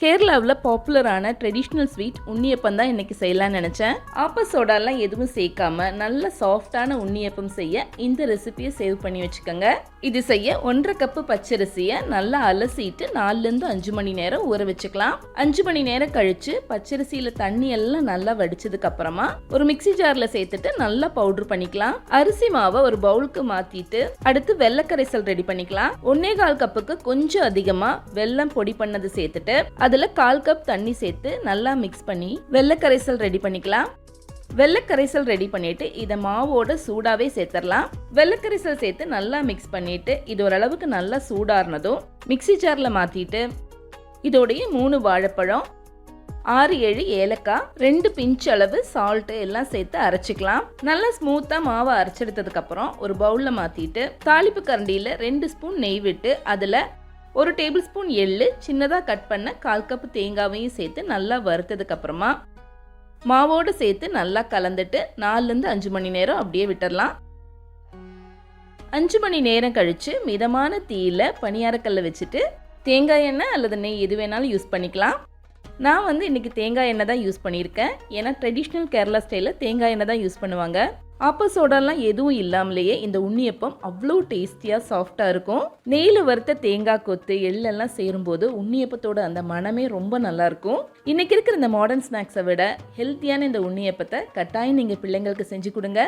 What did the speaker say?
கேரளாவில் பாப்புலரான traditional sweet unniyappam தான் இன்றைக்கி செய்யலாம்னு நினச்சேன். ஆப்ப சோடாலாம் எதுவும் சேர்க்காம நல்ல சாஃப்டான உண்ணியப்பம் செய்ய இந்த ரெசிபியை சேவ் பண்ணி வச்சுக்கோங்க. இது செய்ய ஒன்றரை கப்பு பச்சரிசியை நல்லா அலசிட்டு நாலுலேருந்து அஞ்சு மணி நேரம் ஊற வச்சுக்கலாம். அஞ்சு மணி நேரம் கழித்து பச்சரிசியில் தண்ணி எல்லாம் நல்லா வடிச்சதுக்கு அப்புறமா ஒரு மிக்ஸி ஜாரில் சேர்த்துட்டு நல்லா பவுடர் பண்ணிக்கலாம். அரிசி மாவை ஒரு பவுலுக்கு மாற்றிட்டு அடுத்து வெள்ளக்கரைசல் ரெடி பண்ணிக்கலாம். ஒன்னே கால் கப்புக்கு கொஞ்சம் அதிகமாக வெல்லம் பொடி பண்ணது சேர்த்துட்டு அதில் கால் கப் தண்ணி சேர்த்து நல்லா மிக்ஸ் பண்ணி வெள்ளக்கரைசல் ரெடி பண்ணிக்கலாம். வெள்ளக்கரைசல் ரெடி பண்ணிட்டு இதை மாவோட சூடாவே சேர்த்துடலாம் வெள்ளக்கரைசல் சேர்த்து நல்லா மிக்ஸ் பண்ணிட்டு இது ஓரளவுக்கு நல்லா சூடாறினதும் மிக்ஸி ஜாரில் மாற்றிட்டு இதோடைய மூணு வாழைப்பழம் ஆறு ஏழு ஏலக்காய் ரெண்டு பிஞ்ச் அளவு சால்ட்டு எல்லாம் சேர்த்து அரைச்சிக்கலாம். நல்லா ஸ்மூத்தாக மாவை அரைச்செடுத்ததுக்கப்புறம் ஒரு பவுலில் மாற்றிட்டு தாளிப்பு கரண்டியில் ரெண்டு ஸ்பூன் நெய் விட்டு அதில் ஒரு டேபிள் ஸ்பூன் எள்ளு சின்னதாக கட் பண்ண கால் கப்பு தேங்காவையும் சேர்த்து நல்லா வறுத்ததுக்கப்புறமா மாவோடு சேர்த்து நல்லா கலந்துட்டு நாலுலேருந்து அஞ்சு மணி நேரம் அப்படியே விட்டுறலாம். அஞ்சு மணி நேரம் கழித்து மிதமான தீயில் பணியாரக்கல்ல வச்சுட்டு தேங்காய் எண்ணெய் அல்லது நெய் எது வேணாலும் யூஸ் பண்ணிக்கலாம். நான் வந்து இன்றைக்கி தேங்காய் எண்ணெய் தான் யூஸ் பண்ணியிருக்கேன். ஏன்னா ட்ரெடிஷ்னல் கேரளா ஸ்டைலில் தேங்காய் எண்ணெய் தான் யூஸ் பண்ணுவாங்க. அப்போ சோடாலாம் எதுவும் இல்லாமலேயே இந்த உண்ணியப்பம் அவ்வளோ டேஸ்டியாக சாஃப்டாக இருக்கும். நெய்யில் வறுத்த தேங்காய் கொத்து எள்ளெல்லாம் சேரும்போது உண்ணியப்பத்தோட அந்த மனமே ரொம்ப நல்லாயிருக்கும். இன்றைக்கி இருக்கிற இந்த மாடர்ன் ஸ்நாக்ஸை விட ஹெல்த்தியான இந்த உண்ணியப்பத்தை கட்டாயம் நீங்கள் பிள்ளைங்களுக்கு செஞ்சு கொடுங்க.